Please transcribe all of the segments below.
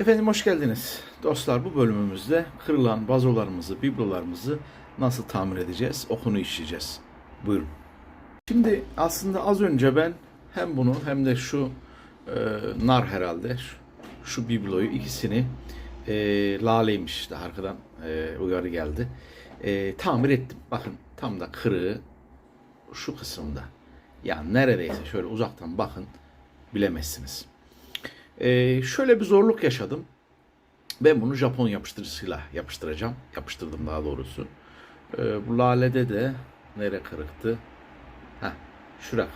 Efendim hoş geldiniz. Dostlar bu bölümümüzde kırılan vazolarımızı, biblolarımızı nasıl tamir edeceğiz? O konuyu işleyeceğiz. Buyurun. Şimdi aslında az önce ben hem bunu hem de şu e, nar herhalde şu, şu bibloyu ikisini e, laleymiş işte arkadan e, uyarı geldi. E, tamir ettim. Bakın tam da kırığı şu kısımda. Yani neredeyse şöyle uzaktan bakın bilemezsiniz. Ee, şöyle bir zorluk yaşadım. Ben bunu Japon yapıştırıcısıyla yapıştıracağım. Yapıştırdım daha doğrusu. Ee, bu lalede de nere kırıktı? Ha, şurak.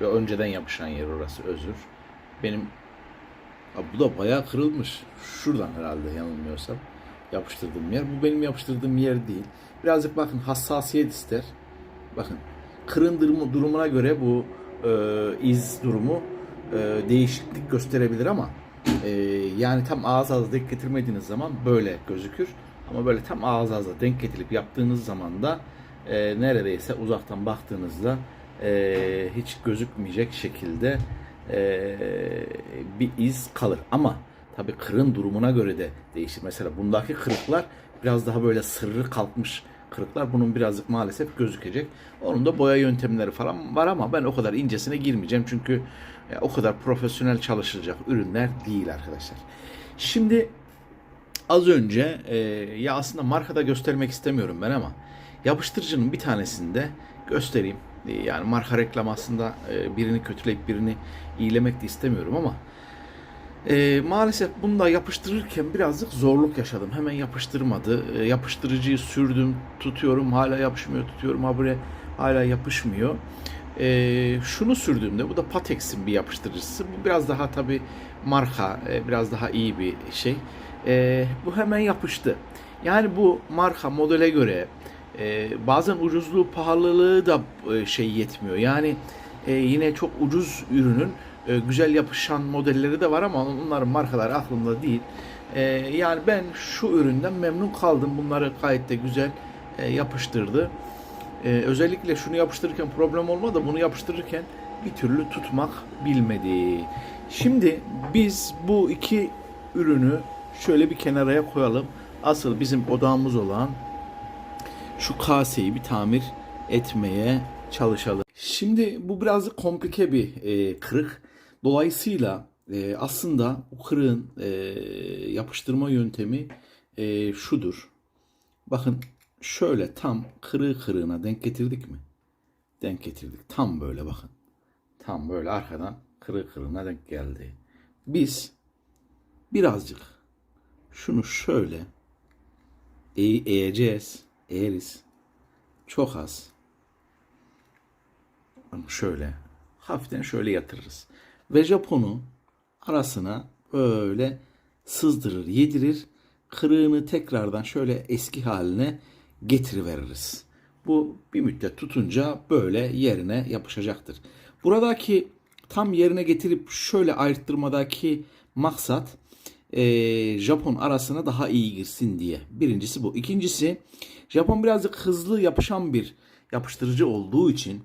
Ve önceden yapışan yer orası özür. Benim Ha, bu da bayağı kırılmış. Şuradan herhalde yanılmıyorsam yapıştırdığım yer. Bu benim yapıştırdığım yer değil. Birazcık bakın hassasiyet ister. Bakın kırın durumu, durumuna göre bu e, iz durumu e, değişiklik gösterebilir ama e, yani tam ağız ağza denk getirmediğiniz zaman böyle gözükür. Ama böyle tam ağız ağza denk getirip yaptığınız zaman da e, neredeyse uzaktan baktığınızda e, hiç gözükmeyecek şekilde e, bir iz kalır. Ama tabii kırın durumuna göre de değişir. Mesela bundaki kırıklar biraz daha böyle sırrı kalkmış kırıklar. Bunun birazcık maalesef gözükecek. Onun da boya yöntemleri falan var ama ben o kadar incesine girmeyeceğim. Çünkü o kadar profesyonel çalışılacak ürünler değil arkadaşlar. Şimdi az önce e, ya aslında markada göstermek istemiyorum ben ama yapıştırıcının bir tanesinde göstereyim. E, yani marka reklam aslında e, birini kötüleyip birini iyilemek de istemiyorum ama e, maalesef bunu da yapıştırırken birazcık zorluk yaşadım. Hemen yapıştırmadı. E, yapıştırıcıyı sürdüm, tutuyorum, hala yapışmıyor, tutuyorum, habire hala yapışmıyor. E, şunu sürdüğümde, bu da Patex'in bir yapıştırıcısı. Bu biraz daha tabi marka, e, biraz daha iyi bir şey. E, bu hemen yapıştı. Yani bu marka modele göre e, bazen ucuzluğu, pahalılığı da e, şey yetmiyor. Yani e, yine çok ucuz ürünün e, güzel yapışan modelleri de var ama onların markaları aklımda değil. E, yani ben şu üründen memnun kaldım. Bunları gayet de güzel e, yapıştırdı. E, özellikle şunu yapıştırırken problem olmadı bunu yapıştırırken bir türlü tutmak bilmedi. Şimdi biz bu iki ürünü şöyle bir kenaraya koyalım. Asıl bizim odağımız olan şu kaseyi bir tamir etmeye çalışalım. Şimdi bu birazcık komplike bir e, kırık. Dolayısıyla e, aslında bu kırığın e, yapıştırma yöntemi e, şudur. Bakın şöyle tam kırığı kırığına denk getirdik mi? Denk getirdik. Tam böyle bakın. Tam böyle arkadan kırığı kırığına denk geldi. Biz birazcık şunu şöyle e eğeceğiz. Eğeriz. Çok az. Şöyle hafiften şöyle yatırırız. Ve Japon'u arasına böyle sızdırır, yedirir. Kırığını tekrardan şöyle eski haline getiriveririz. Bu bir müddet tutunca böyle yerine yapışacaktır. Buradaki tam yerine getirip şöyle ayırttırmadaki maksat e, Japon arasına daha iyi girsin diye. Birincisi bu. İkincisi Japon birazcık hızlı yapışan bir yapıştırıcı olduğu için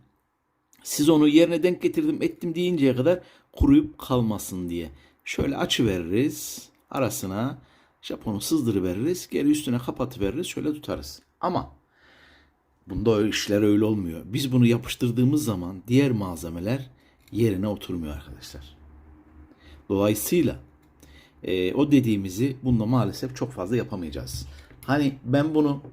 siz onu yerine denk getirdim ettim deyinceye kadar kuruyup kalmasın diye. Şöyle açı veririz arasına Japon'u sızdırıveririz geri üstüne kapatıveririz şöyle tutarız. Ama bunda işler öyle olmuyor. Biz bunu yapıştırdığımız zaman diğer malzemeler yerine oturmuyor arkadaşlar. Dolayısıyla e, o dediğimizi bunda maalesef çok fazla yapamayacağız. Hani ben bunu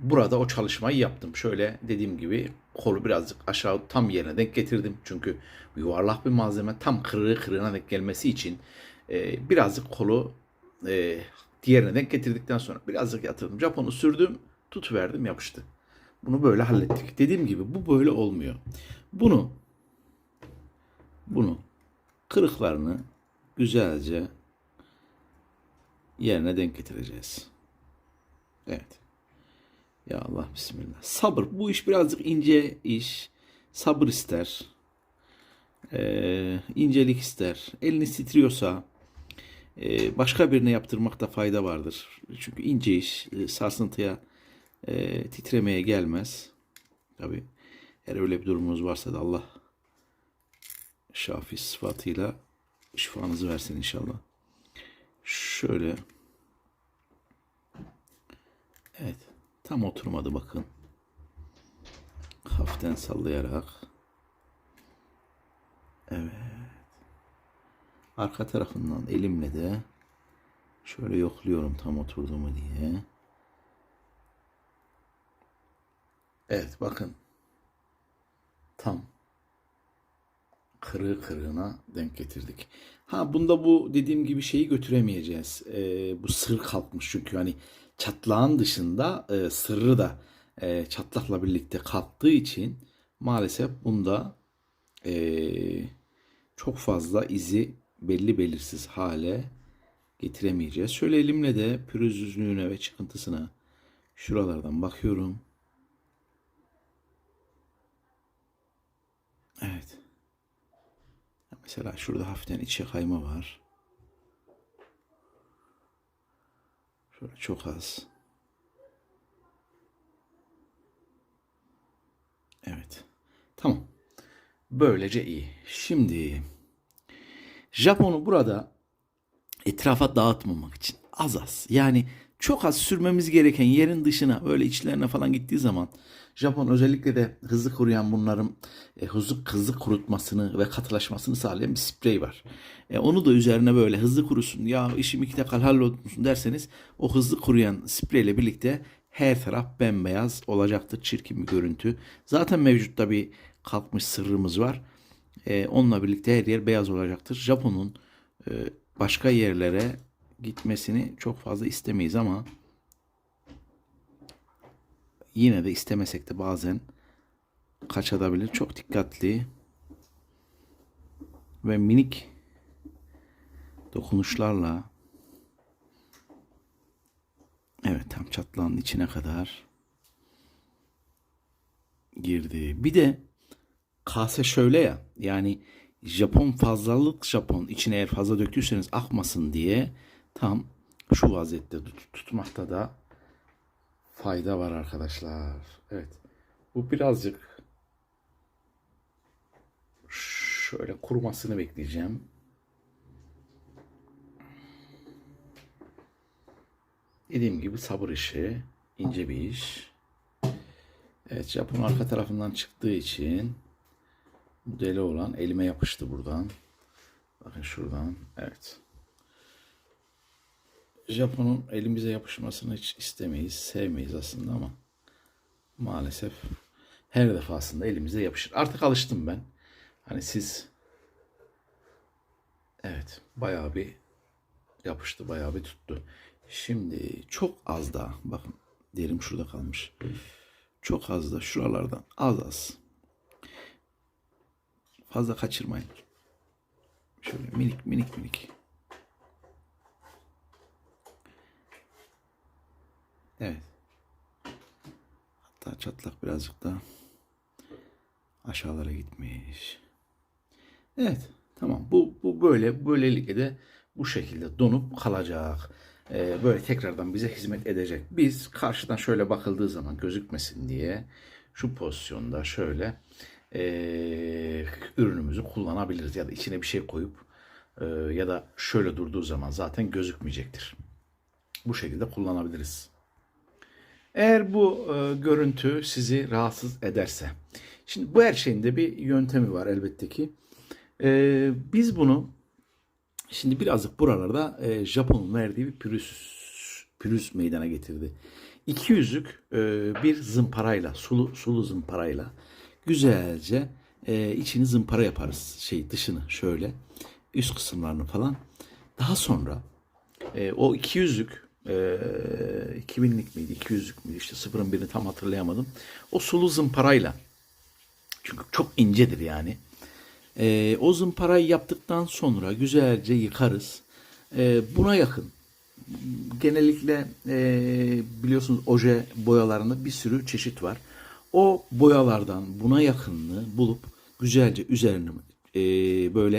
burada o çalışmayı yaptım. Şöyle dediğim gibi kolu birazcık aşağı tam yerine denk getirdim. Çünkü yuvarlak bir malzeme tam kırığı kırığına denk gelmesi için e, birazcık kolu e, diğerine denk getirdikten sonra birazcık yatırdım. Japonu sürdüm, tutuverdim yapıştı. Bunu böyle hallettik. Dediğim gibi bu böyle olmuyor. Bunu bunu kırıklarını güzelce yerine denk getireceğiz. Evet. Ya Allah bismillah. Sabır. Bu iş birazcık ince iş. Sabır ister. Ee, incelik ister. Elini titriyorsa başka birine yaptırmakta fayda vardır. Çünkü ince iş e, sarsıntıya e, titremeye gelmez. Tabi eğer öyle bir durumunuz varsa da Allah şafi sıfatıyla şifanızı versin inşallah. Şöyle. Evet. Tam oturmadı bakın. Hafiften sallayarak. Arka tarafından elimle de şöyle yokluyorum tam oturdu mu diye. Evet bakın. Tam kırığı kırığına denk getirdik. Ha bunda bu dediğim gibi şeyi götüremeyeceğiz. Ee, bu sır kalkmış çünkü hani çatlağın dışında e, sırrı da e, çatlakla birlikte kalktığı için maalesef bunda e, çok fazla izi belli belirsiz hale getiremeyeceğiz. Şöyle elimle de pürüzsüzlüğüne ve çıkıntısına şuralardan bakıyorum. Evet. Mesela şurada hafiften içe kayma var. Şöyle çok az. Evet. Tamam. Böylece iyi. Şimdi Japon'u burada etrafa dağıtmamak için az az yani çok az sürmemiz gereken yerin dışına böyle içlerine falan gittiği zaman Japon özellikle de hızlı kuruyan bunların e, hızlı, hızlı kurutmasını ve katılaşmasını sağlayan bir sprey var. E, onu da üzerine böyle hızlı kurusun ya işim iki dakika hallolsun derseniz o hızlı kuruyan spreyle birlikte her taraf bembeyaz olacaktır. Çirkin bir görüntü. Zaten mevcutta bir kalkmış sırrımız var. E, onunla birlikte her yer beyaz olacaktır. Japon'un e, başka yerlere gitmesini çok fazla istemeyiz ama yine de istemesek de bazen kaçabilir. Çok dikkatli ve minik dokunuşlarla evet tam çatlağın içine kadar girdi. Bir de kase şöyle ya yani Japon fazlalık Japon içine eğer fazla döktüyseniz akmasın diye tam şu vaziyette tut- tutmakta da fayda var arkadaşlar. Evet. Bu birazcık şöyle kurumasını bekleyeceğim. Dediğim gibi sabır işi, ince bir iş. Evet, Japon arka tarafından çıktığı için deli olan elime yapıştı buradan. Bakın şuradan. Evet. Japon'un elimize yapışmasını hiç istemeyiz, sevmeyiz aslında ama maalesef her defasında elimize yapışır. Artık alıştım ben. Hani siz evet bayağı bir yapıştı, bayağı bir tuttu. Şimdi çok az daha bakın derim şurada kalmış. Çok az da şuralardan az az. Fazla kaçırmayın. Şöyle minik minik minik. Evet. Hatta çatlak birazcık da aşağılara gitmiş. Evet. Tamam. Bu, bu böyle. Böylelikle de bu şekilde donup kalacak. Ee, böyle tekrardan bize hizmet edecek. Biz karşıdan şöyle bakıldığı zaman gözükmesin diye şu pozisyonda şöyle ee, ürünümüzü kullanabiliriz. Ya da içine bir şey koyup ee, ya da şöyle durduğu zaman zaten gözükmeyecektir. Bu şekilde kullanabiliriz. Eğer bu e, görüntü sizi rahatsız ederse, şimdi bu her şeyin de bir yöntemi var elbette ki. E, biz bunu şimdi birazcık buralarda e, Japon'un verdiği bir pürüz, pürüz meydana getirdi. İki yüzlük e, bir zımparayla, sulu sulu zımparayla güzelce e, içini zımpara yaparız. Şey dışını şöyle, üst kısımlarını falan. Daha sonra e, o iki yüzlük e, 2000'lik miydi, 200'lük müydü işte sıfırın birini tam hatırlayamadım. O sulu zımparayla çünkü çok incedir yani. E, o zımparayı yaptıktan sonra güzelce yıkarız. E, buna yakın genellikle e, biliyorsunuz oje boyalarında bir sürü çeşit var. O boyalardan buna yakınını bulup güzelce üzerine e, böyle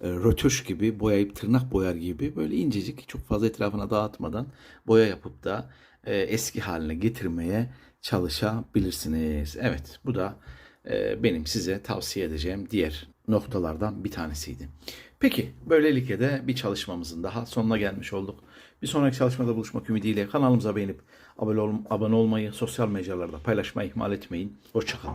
e, rötuş gibi boyayıp tırnak boyar gibi böyle incecik çok fazla etrafına dağıtmadan boya yapıp da e, eski haline getirmeye çalışabilirsiniz. Evet bu da e, benim size tavsiye edeceğim diğer noktalardan bir tanesiydi. Peki böylelikle de bir çalışmamızın daha sonuna gelmiş olduk. Bir sonraki çalışmada buluşmak ümidiyle kanalımıza beğenip abone, ol- abone olmayı, sosyal mecralarda paylaşmayı ihmal etmeyin. Hoşçakalın.